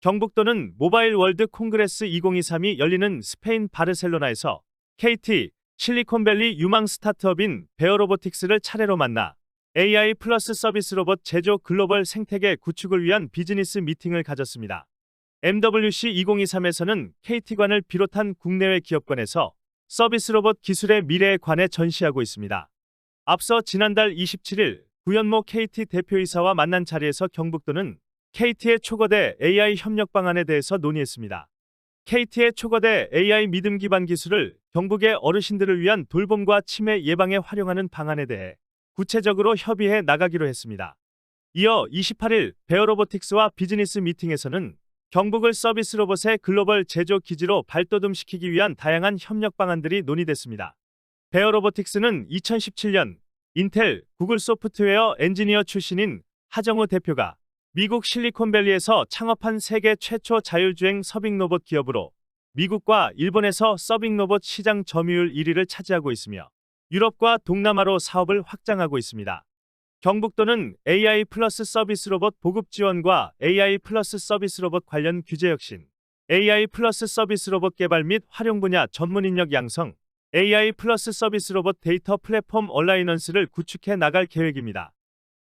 경북도는 모바일 월드 콩그레스 2023이 열리는 스페인 바르셀로나에서 KT, 실리콘밸리 유망 스타트업인 베어로보틱스를 차례로 만나 AI 플러스 서비스 로봇 제조 글로벌 생태계 구축을 위한 비즈니스 미팅을 가졌습니다. MWC 2023에서는 KT관을 비롯한 국내외 기업관에서 서비스 로봇 기술의 미래에 관해 전시하고 있습니다. 앞서 지난달 27일 구현모 KT 대표이사와 만난 자리에서 경북도는 KT의 초거대 AI 협력 방안에 대해서 논의했습니다. KT의 초거대 AI 믿음 기반 기술을 경북의 어르신들을 위한 돌봄과 치매 예방에 활용하는 방안에 대해 구체적으로 협의해 나가기로 했습니다. 이어 28일 베어로보틱스와 비즈니스 미팅에서는 경북을 서비스 로봇의 글로벌 제조 기지로 발돋움시키기 위한 다양한 협력 방안들이 논의됐습니다. 베어로보틱스는 2017년 인텔, 구글 소프트웨어 엔지니어 출신인 하정우 대표가 미국 실리콘밸리에서 창업한 세계 최초 자율주행 서빙 로봇 기업으로 미국과 일본에서 서빙 로봇 시장 점유율 1위를 차지하고 있으며 유럽과 동남아로 사업을 확장하고 있습니다. 경북도는 AI 플러스 서비스 로봇 보급 지원과 AI 플러스 서비스 로봇 관련 규제 혁신, AI 플러스 서비스 로봇 개발 및 활용 분야 전문 인력 양성, AI 플러스 서비스 로봇 데이터 플랫폼 얼라이넌스를 구축해 나갈 계획입니다.